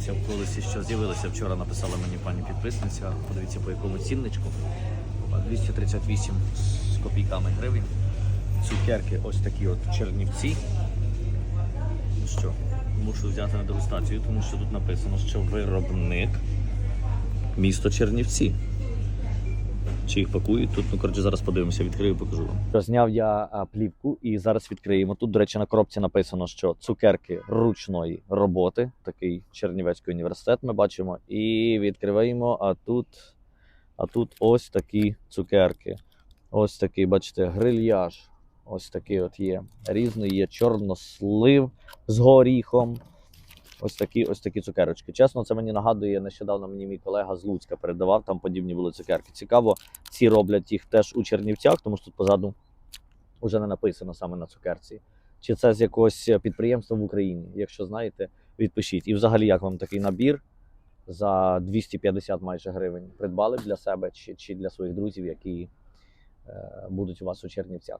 Подивіться в колесі, що з'явилося. Вчора написала мені пані підписниця. Подивіться по якому цінничку. 238 з копійками гривень. Цукерки ось такі от чернівці. Ну що, мушу взяти на дегустацію, тому що тут написано, що виробник місто Чернівці. Чи їх пакують тут? Ну, коротше, зараз подивимося, відкрию, покажу вам. Зняв я плівку і зараз відкриємо. Тут, до речі, на коробці написано, що цукерки ручної роботи, такий Чернівецький університет ми бачимо. І відкриваємо. А тут, а тут ось такі цукерки. Ось такий, бачите, грильяж. Ось такий от є. Різний є чорнослив з горіхом. Ось такі, ось такі цукерочки. Чесно, це мені нагадує, нещодавно мені мій колега з Луцька передавав, там подібні були цукерки. Цікаво, ці роблять їх теж у Чернівцях, тому що тут позаду вже не написано саме на цукерці. Чи це з якогось підприємства в Україні? Якщо знаєте, відпишіть. І взагалі, як вам такий набір за 250 майже гривень придбали для себе чи, чи для своїх друзів, які е, будуть у вас у Чернівцях?